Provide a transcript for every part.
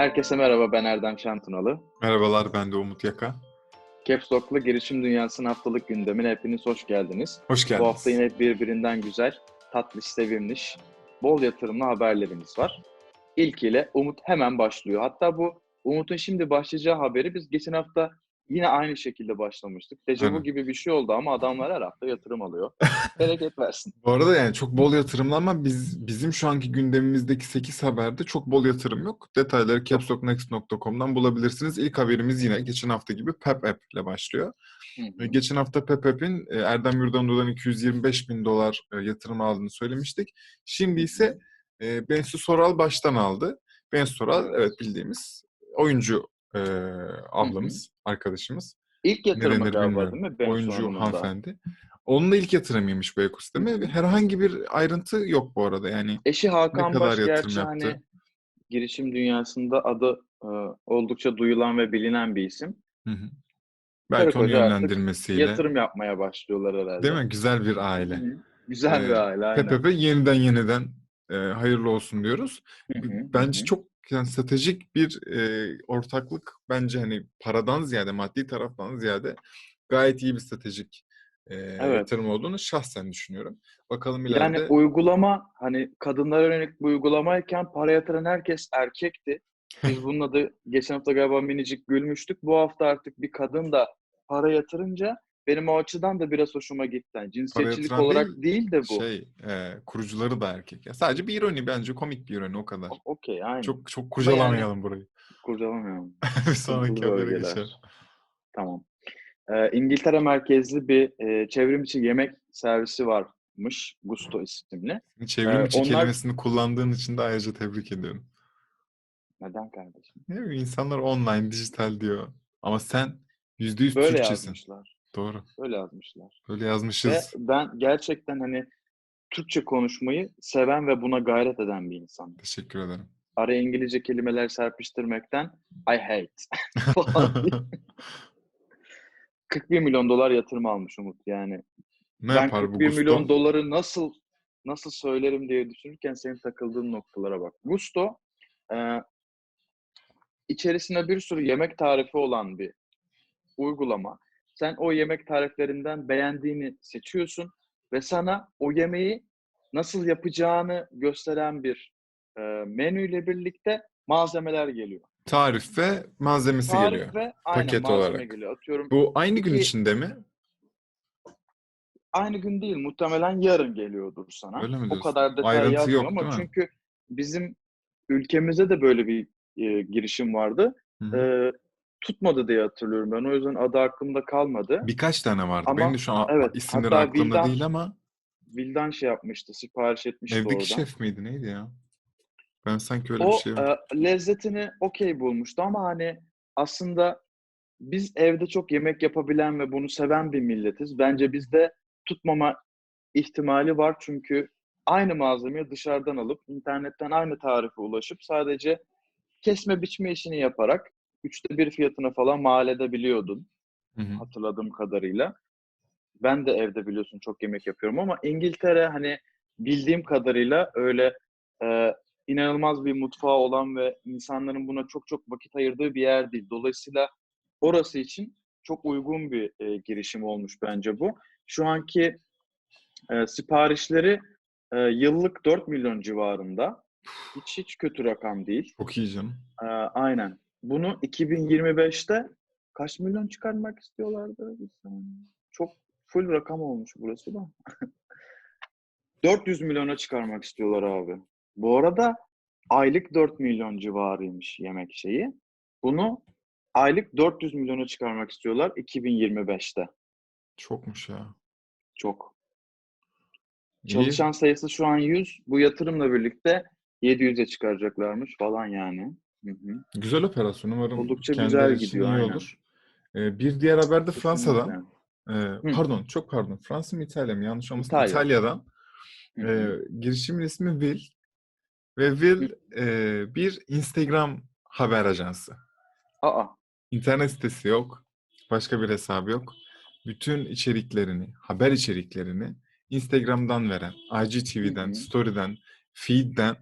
Herkese merhaba ben Erdem Şantunalı. Merhabalar ben de Umut Yaka. Caps Lock'la girişim dünyasının haftalık gündemine hepiniz hoş geldiniz. Hoş geldiniz. Bu hafta yine birbirinden güzel, tatlış, sevimliş, bol yatırımlı haberlerimiz var. İlkiyle Umut hemen başlıyor. Hatta bu Umut'un şimdi başlayacağı haberi biz geçen hafta yine aynı şekilde başlamıştık. Dejavu gibi bir şey oldu ama adamlar her hafta yatırım alıyor. Bereket versin. Bu arada yani çok bol yatırımlı ama biz bizim şu anki gündemimizdeki 8 haberde çok bol yatırım yok. Detayları capstocknext.com'dan bulabilirsiniz. İlk haberimiz yine geçen hafta gibi Pep App ile başlıyor. Hı hı. Ve Geçen hafta Pep App'in e, Erdem Yurdanlı'dan 225 bin dolar e, yatırım aldığını söylemiştik. Şimdi ise e, Bensu Soral baştan aldı. Bensu Soral evet bildiğimiz oyuncu e, ablamız, arkadaşımız. İlk Ne yatırımı denir galiba bilmiyorum. değil mi? Bensu Oyuncu hanımefendi. Onun da ilk yatırımıymış bu ekosisteme. Herhangi bir ayrıntı yok bu arada. Yani Eşi Hakan Ne Baş gerçi yaptı? hani girişim dünyasında adı e, oldukça duyulan ve bilinen bir isim. hı hı. belki onu yönlendirmesiyle. Yatırım yapmaya başlıyorlar herhalde. Değil mi? Güzel bir aile. Hı hı. Güzel bir Ee, aile aynen. PPP yeniden yeniden e, hayırlı olsun diyoruz. Hı hı, hı Bence hı. çok yani stratejik bir e, ortaklık. Bence hani paradan ziyade, maddi taraftan ziyade gayet iyi bir stratejik e, yatırım olduğunu şahsen düşünüyorum. Bakalım ileride. Yani uygulama hani kadınlara yönelik bir uygulamayken para yatıran herkes erkekti. Biz bununla da geçen hafta galiba minicik gülmüştük. Bu hafta artık bir kadın da para yatırınca benim o açıdan da biraz hoşuma gitti. Yani cinsiyetçilik olarak değil, değil, de bu. Şey, e, kurucuları da erkek. Ya sadece bir ironi bence komik bir ironi o kadar. Okey aynen. Çok çok kurcalamayalım burayı. kurcalamıyorum. bir sonraki habere geçelim. Tamam. Ee, İngiltere merkezli bir e, çevrim içi yemek servisi varmış. Gusto isimli. Çevrim Ee, içi onlar- kelimesini kullandığın için de ayrıca tebrik ediyorum. Neden kardeşim? Ne bileyim, insanlar online, dijital diyor. Ama sen yüzde yüz Böyle Türkçesin. yazmışlar. Doğru. Böyle yazmışlar. Böyle Ve yazmışız. ben gerçekten hani Türkçe konuşmayı seven ve buna gayret eden bir insanım. Teşekkür ederim. Araya İngilizce kelimeler serpiştirmekten I hate falan diye. 41 milyon dolar yatırım almış Umut yani. ne ben yapar bu 41 Gusto? milyon doları nasıl nasıl söylerim diye düşünürken senin takıldığın noktalara bak. Gusto e, içerisinde bir sürü yemek tarifi olan bir uygulama. Sen o yemek tariflerinden beğendiğini seçiyorsun ve sana o yemeği nasıl yapacağını gösteren bir e, menüyle birlikte malzemeler geliyor. Tarif ve malzemesi Tarif geliyor. ve aynen paket olarak. geliyor. Atıyorum Bu aynı gün İki- içinde mi? aynı gün değil muhtemelen yarın geliyordur sana. Öyle mi o diyorsun? kadar detay Ayrıntı yazmıyor yok, ama çünkü bizim ülkemizde de böyle bir e, girişim vardı. Hı hı. E, tutmadı diye hatırlıyorum ben. O yüzden adı aklımda kalmadı. Birkaç tane vardı. Ama- Benim de şu an evet, isimleri aklımda Vildan- değil ama Vildan şey yapmıştı, sipariş etmişti evdeki oradan. şef miydi neydi ya? Ben sanki öyle o bir şey e, lezzetini okey bulmuştu ama hani aslında biz evde çok yemek yapabilen ve bunu seven bir milletiz. Bence bizde tutmama ihtimali var çünkü aynı malzemeyi dışarıdan alıp internetten aynı tarife ulaşıp sadece kesme biçme işini yaparak üçte bir fiyatına falan mal edebiliyordun Hı hı. hatırladığım kadarıyla. Ben de evde biliyorsun çok yemek yapıyorum ama İngiltere hani bildiğim kadarıyla öyle e, inanılmaz bir mutfağı olan ve insanların buna çok çok vakit ayırdığı bir yer değil. Dolayısıyla orası için çok uygun bir e, girişim olmuş bence bu. Şu anki e, siparişleri e, yıllık 4 milyon civarında. Hiç hiç kötü rakam değil. Çok iyi canım. E, aynen. Bunu 2025'te kaç milyon çıkarmak istiyorlardı? Çok full rakam olmuş burası da. 400 milyona çıkarmak istiyorlar abi. Bu arada aylık 4 milyon civarıymış yemek şeyi. Bunu aylık 400 milyona çıkarmak istiyorlar 2025'te. Çokmuş ya. Çok. İyi. Çalışan sayısı şu an 100. Bu yatırımla birlikte 700'e çıkaracaklarmış falan yani. Hı hı. Güzel operasyon. Umarım Oldukça güzel gidiyor, iyi aynen. olur. Ee, bir diğer haber de Fransa'dan. Ee, pardon, çok pardon. Fransa mı İtalya mı? Yanlış olmasın. İtalya. İtalya'dan. Hı Ee, girişimin ismi Will. Ve Will e, bir Instagram haber ajansı. Aa, İnternet sitesi yok. Başka bir hesabı yok. Bütün içeriklerini, haber içeriklerini Instagram'dan veren, IGTV'den, Hı hı. Story'den, Feed'den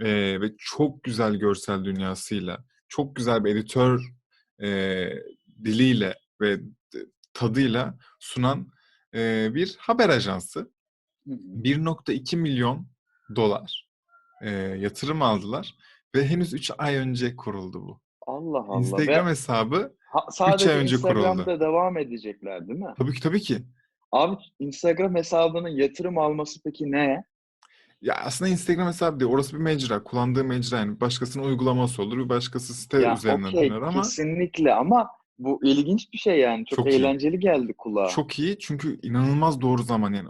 e, ve çok güzel görsel dünyasıyla çok güzel bir editör e, diliyle ve tadıyla sunan e, bir haber ajansı. Hı hı. 1.2 milyon dolar e, yatırım aldılar ve henüz 3 ay önce kuruldu bu. Allah Allah. Instagram Ve hesabı ha- sadece ay önce Instagram'da kuruldu. devam edecekler değil mi? tabii ki tabii ki. Abi Instagram hesabının yatırım alması peki ne? Ya aslında Instagram hesabı değil. Orası bir mecra. Kullandığı mecra yani. Başkasının uygulaması olur. Bir başkası site Ya üzerinden okey döner ama kesinlikle ama bu ilginç bir şey yani. Çok, Çok iyi. eğlenceli geldi kulağa. çok iyi. Çünkü inanılmaz doğru zaman yani.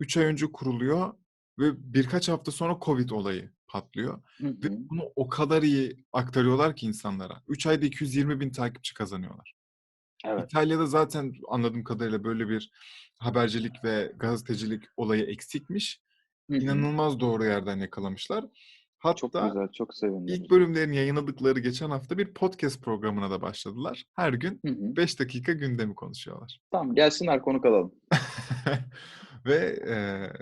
3 ay önce kuruluyor ve birkaç hafta sonra Covid olayı patlıyor. Hı Ve hı. bunu o kadar iyi aktarıyorlar ki insanlara. 3 ayda 220 bin takipçi kazanıyorlar. Evet. İtalya'da zaten anladığım kadarıyla böyle bir habercilik ve gazetecilik olayı eksikmiş. Hı hı. İnanılmaz doğru yerden yakalamışlar. Çok Hatta güzel, çok sevindim. ilk bölümlerini yayınladıkları geçen hafta bir podcast programına da başladılar. Her gün Hı hı. 5 dakika gündemi konuşuyorlar. Tamam gelsinler konuk alalım. Ve eee,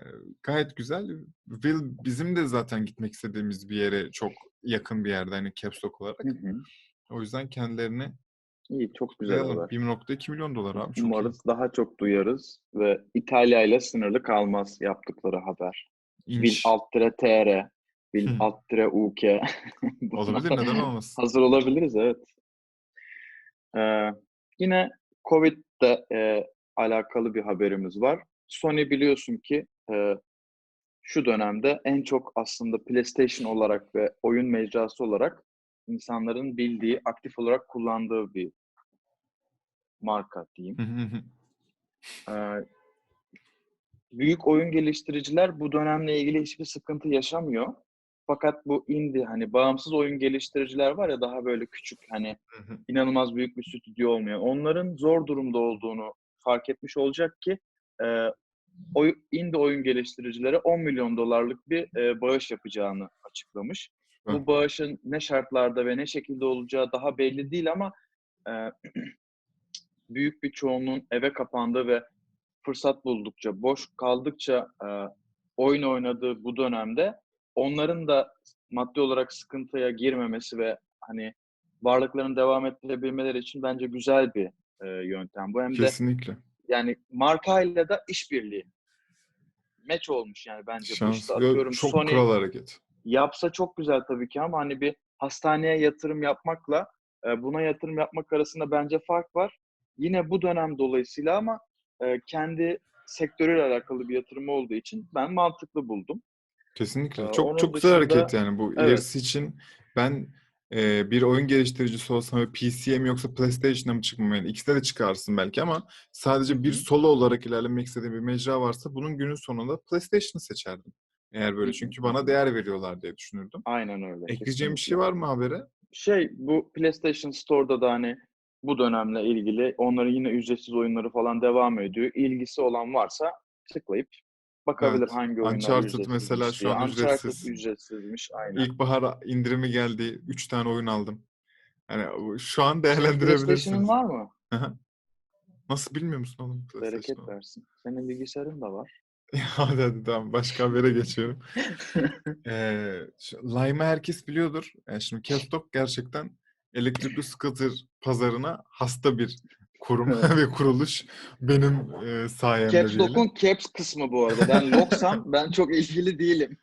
gayet güzel. Will bizim de zaten gitmek istediğimiz bir yere çok yakın bir yerde hani Caps Lock olarak. Hı hı. O yüzden kendilerini İyi, çok güzel haber. 1.2 milyon dolar abi çok iyi. Umarız daha çok duyarız ve İtalya ile sınırlı kalmaz yaptıkları haber. Bil alt tire tr, bil alt tire uk. Olabilir neden olmasın? Hazır olabiliriz evet. Ee, yine Covid'le e, alakalı bir haberimiz var. Sony biliyorsun ki e, şu dönemde en çok aslında PlayStation olarak ve oyun mecrası olarak insanların bildiği, aktif olarak kullandığı bir marka diyeyim. Ee, büyük oyun geliştiriciler bu dönemle ilgili hiçbir sıkıntı yaşamıyor. Fakat bu indie hani bağımsız oyun geliştiriciler var ya daha böyle küçük hani Hı hı. inanılmaz büyük bir stüdyo olmuyor. Onların zor durumda olduğunu fark etmiş olacak ki e, oy, indie oyun geliştiricilere 10 milyon dolarlık bir e, bağış yapacağını açıklamış. Süper. Bu bağışın ne şartlarda ve ne şekilde olacağı daha belli değil ama e, büyük bir çoğunluğun eve kapandığı ve fırsat buldukça, boş kaldıkça e, oyun oynadığı bu dönemde onların da maddi olarak sıkıntıya girmemesi ve hani varlıklarını devam ettirebilmeleri için bence güzel bir e, yöntem. Bu hem de Kesinlikle. yani markayla da işbirliği. Meç olmuş yani bence bu Şans. işte. Yo, Atıyorum çok Sony kral hareket. yapsa çok güzel tabii ki ama hani bir hastaneye yatırım yapmakla e, buna yatırım yapmak arasında bence fark var. Yine bu dönem dolayısıyla ama e, kendi sektörüyle alakalı bir yatırım olduğu için ben mantıklı buldum. Kesinlikle. Ee, onun Çok çok güzel dışında- hareket yani bu Evet. ilerisi için ben e, bir oyun geliştiricisi olsam ve PC'ye mi yoksa PlayStation'a mı çıkmam yani ikisine de çıkarsın belki ama sadece bir solo olarak ilerlemek istediğim bir mecra varsa bunun günün sonunda PlayStation'ı seçerdim. Eğer böyle çünkü bana değer veriyorlar diye düşünürdüm. Aynen öyle. Ekleyeceğim bir şey var mı habere? Şey bu PlayStation Store'da da hani bu dönemle ilgili onların yine ücretsiz oyunları falan devam ediyor. İlgisi olan varsa tıklayıp bakabilir Evet. hangi oyunlar Uncharted mesela şu an Uncharted ücretsiz. ücretsizmiş aynen. İlkbahar indirimi geldi. 3 tane oyun aldım. Yani şu an değerlendirebilirsiniz. PlayStation'ın var mı? Nasıl bilmiyor musun oğlum Bereket versin. Senin bilgisayarın da var. hadi hadi tamam başka habere geçiyorum. Ee, Lime'ı herkes biliyordur. Yani şimdi Castock gerçekten elektrikli scooter pazarına hasta bir kurum ve kuruluş benim e, sayemde Caps. Lock'un Caps kısmı bu arada. Ben Lock'sam ben çok ilgili değilim.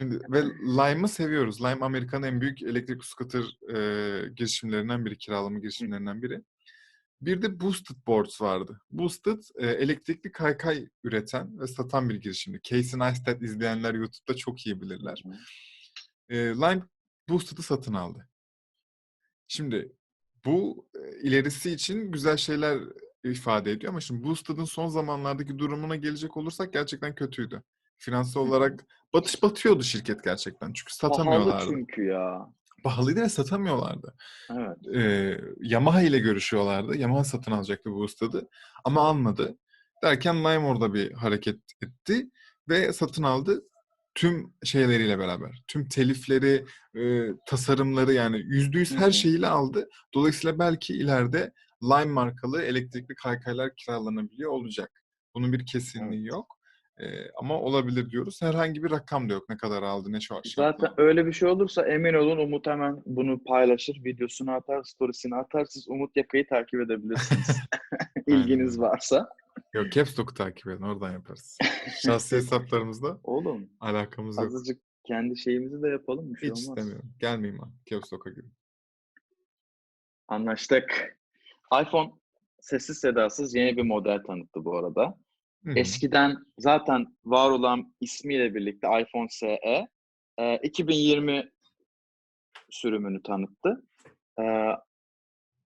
Şimdi, ve Lime'ı seviyoruz. Lime Amerika'nın en büyük elektrikli scooter e, girişimlerinden biri, kiralama girişimlerinden biri. Bir de Boosted Boards vardı. Boosted e, elektrikli kaykay üreten ve satan bir girişimdi. Casey Neistat izleyenler YouTube'da çok iyi bilirler. E, Lime Boosted'ı satın aldı. Şimdi bu e, ilerisi için güzel şeyler ifade ediyor ama şimdi Boosted'ın son zamanlardaki durumuna gelecek olursak gerçekten kötüydü. Finansal olarak batış batıyordu şirket gerçekten. Çünkü Pahalı satamıyorlardı. çünkü ya. Pahalıydı ve satamıyorlardı. Evet. Ee, Yamaha ile görüşüyorlardı. Yamaha satın alacaktı bu ustadı ama almadı. Derken Lime orada bir hareket etti ve satın aldı tüm şeyleriyle beraber. Tüm telifleri, e, tasarımları yani yüzde yüz her şeyiyle aldı. Dolayısıyla belki ileride Lime markalı elektrikli kaykaylar kiralanabiliyor olacak. Bunun bir kesinliği yok. Ee, ama olabilir diyoruz. Herhangi bir rakam da yok. Ne kadar aldı, ne şart. Zaten öyle bir şey olursa emin olun Umut hemen bunu paylaşır, videosunu atar, storiesini atar. Siz Umut Yaka'yı takip edebilirsiniz. İlginiz varsa. Yok Caps Lock'u takip edin. Oradan yaparız. Şahsi hesaplarımızda Oğlum alakamız yok. azıcık kendi şeyimizi de yapalım. Bir şey Hiç olmaz. istemiyorum. Gelmeyeyim abi. Caps Lock'a. Anlaştık. iPhone sessiz sedasız yeni bir model tanıttı bu arada. Hı hı. Eskiden zaten var olan ismiyle birlikte iPhone SE e, 2020 sürümünü tanıttı. E,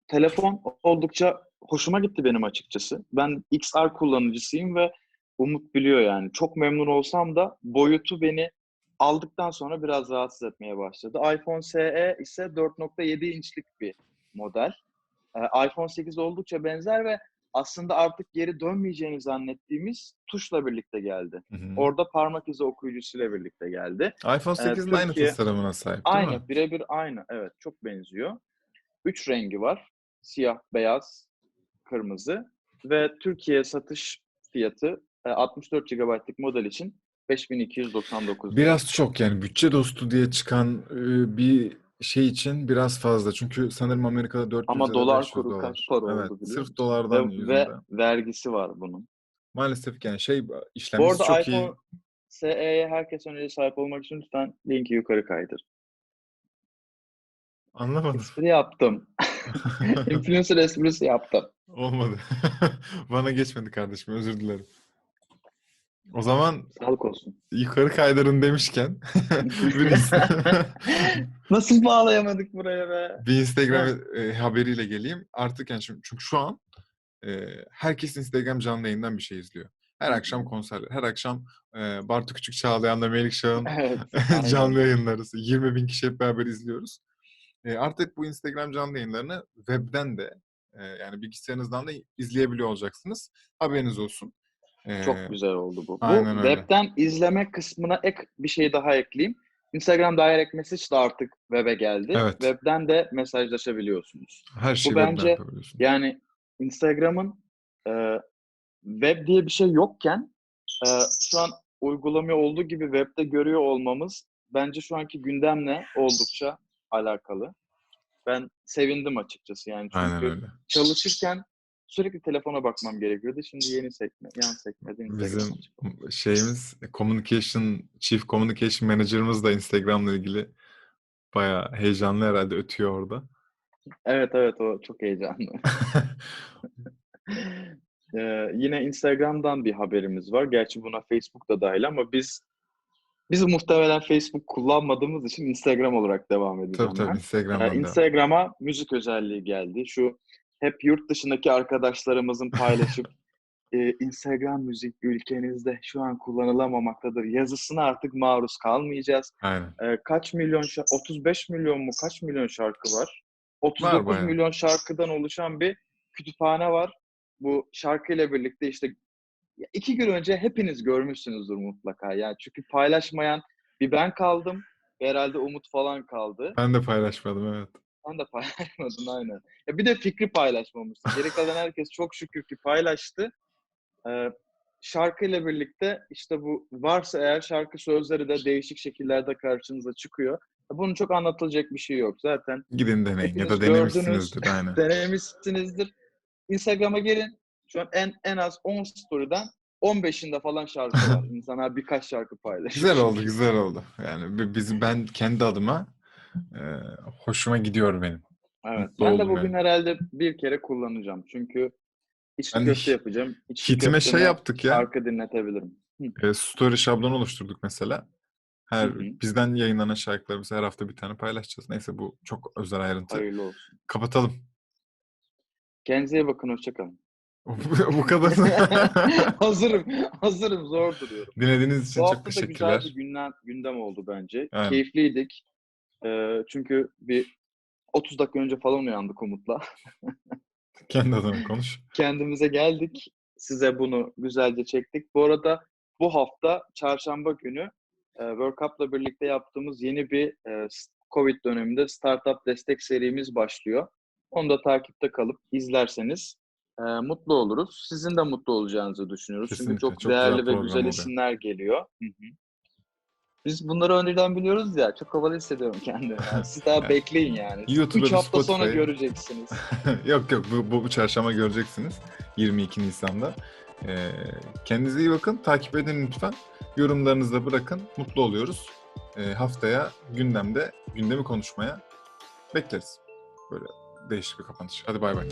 telefon oldukça hoşuma gitti benim açıkçası. Ben XR kullanıcısıyım ve Umut biliyor yani. Çok memnun olsam da boyutu beni aldıktan sonra biraz rahatsız etmeye başladı. iPhone SE ise 4.7 inçlik bir model. E, iPhone 8 oldukça benzer ve aslında artık geri dönmeyeceğini zannettiğimiz tuşla birlikte geldi. Hı hı. Orada parmak izi okuyucusuyla birlikte geldi. iPhone 8'in aynı Türkiye- tasarımına sahip değil mi? Aynı, birebir aynı. Evet, çok benziyor. Üç rengi var. Siyah, beyaz, kırmızı. Ve Türkiye satış fiyatı e, 64 GB'lık model için 5299 lira. Biraz çok yani bütçe dostu diye çıkan e, bir şey için biraz fazla. Çünkü sanırım Amerika'da 400 Ama dolar 500 kuru dolar. kaç para oldu Evet, biliyor sırf dolardan ve, yüzünden. ve vergisi var bunun. Maalesef yani şey işlemcisi çok iyi. iPhone SE'ye herkes önce sahip olmak için lütfen linki yukarı kaydır. Anlamadım. Espri yaptım. Influencer esprisi yaptım. Olmadı. Bana geçmedi kardeşim özür dilerim. O zaman Sağlık olsun. yukarı kaydırın demişken bir, Nasıl bağlayamadık buraya be? bir Instagram e, haberiyle geleyim. Artık yani şimdi, çünkü şu an e, herkes Instagram canlı yayından bir şey izliyor. Her akşam konserler, her akşam e, Bartu Küçük Çağlayan'la Melik Şah'ın Evet. canlı yayınları. 20 bin kişi hep beraber izliyoruz. E, artık bu Instagram canlı yayınlarını webden de e, yani bilgisayarınızdan da izleyebiliyor olacaksınız. Haberiniz olsun. E, Çok güzel oldu bu. aynen bu öyle. webten izleme kısmına ek bir şey daha ekleyeyim. Instagram Direct Message de artık web'e geldi. Evet. Web'den de mesajlaşabiliyorsunuz. Her şeyi bu webden bence-. Yani Instagram'ın e, web diye bir şey yokken e, şu an uygulama olduğu gibi web'de görüyor olmamız bence şu anki gündemle oldukça alakalı. Ben sevindim açıkçası yani çünkü Aynen öyle. çalışırken sürekli telefona bakmam gerekiyordu. Şimdi yeni sekme, yan sekmede Instagram Bizim açık. şeyimiz communication chief communication manager'ımız da Instagram'la ilgili bayağı heyecanlı herhalde ötüyor orada. Evet evet o çok heyecanlı. Ee, yine Instagram'dan bir haberimiz var. Gerçi buna Facebook da dahil ama biz biz muhtemelen Facebook kullanmadığımız için Instagram olarak devam edeceğim tabii tabii ben. Instagram'dan Ee, devam. Instagram'a müzik özelliği geldi. Şu hep yurt dışındaki arkadaşlarımızın paylaşıp e, Instagram müzik ülkenizde şu an kullanılamamaktadır yazısına artık maruz kalmayacağız. Aynen. Ee, kaç milyon şarkı, 35 milyon mu kaç milyon şarkı var? 39 bayağı. milyon şarkıdan oluşan bir kütüphane var. Bu şarkıyla birlikte işte iki gün önce hepiniz görmüşsünüzdür mutlaka. Yani çünkü paylaşmayan bir ben kaldım. Herhalde Umut falan kaldı. Ben de paylaşmadım evet. Sen de paylaşmadın aynen. Ya bir de fikri paylaşmamışsın. Geri kalan herkes çok şükür ki paylaştı. Ee, şarkıyla birlikte işte bu varsa eğer şarkı sözleri de değişik şekillerde karşınıza çıkıyor. Bunun çok anlatılacak bir şey yok. Zaten Gidin deneyin ya da denemişsinizdir aynen. denemişsinizdir. Instagram'a gelin. Şu an en en az 10 story'den 15'inde falan şarkı var. İnsanlar birkaç şarkı paylaşıyor. Güzel oldu, güzel oldu. Yani bi- biz ben kendi adıma e, hoşuma gidiyor benim. Evet. Mutlu Ben de bugün yani. herhalde bir kere kullanacağım. Çünkü içli Ben köfte yapacağım. İçli Hitime şey yaptık ya. Şarkı dinletebilirim. E, story şablonu oluşturduk mesela. Her Hı hı. bizden yayınlanan şarkılarımızı her hafta bir tane paylaşacağız. Neyse bu çok özel ayrıntı. Hayırlı olsun. Kapatalım. Kendinize iyi bakın. Hoşçakalın. bu kadar. hazırım. Hazırım. Zor duruyorum. Dinlediğiniz için Bu çok hafta da güzel teşekkürler. bir gündem, gündem oldu bence. Aynen. Keyifliydik. Ee, çünkü bir 30 dakika önce falan uyandık Umut'la. Kendi adına konuş. Kendimize geldik. Size bunu güzelce çektik. Bu arada bu hafta çarşamba günü e, World Cup'la birlikte yaptığımız yeni bir e, Covid döneminde startup destek serimiz başlıyor. Onu da takipte kalıp izlerseniz e, mutlu oluruz. Sizin de mutlu olacağınızı düşünüyoruz. Çünkü Kesinlikle, çok, çok güzel değerli ve program güzel oluyor. isimler geliyor. Hı hı. Biz bunları önceden biliyoruz ya. Çok havalı hissediyorum kendimi. Yani siz daha bekleyin yani. YouTube'da 3 bir hafta sonra Spotify. göreceksiniz. yok yok bu, bu, bu çarşamba göreceksiniz. 22 Nisan'da. Ee, kendinize iyi bakın. Takip edin lütfen. Yorumlarınızı da bırakın. Mutlu oluyoruz. Ee, haftaya gündemde gündemi konuşmaya bekleriz. Böyle değişik bir kapanış. Hadi bay bay.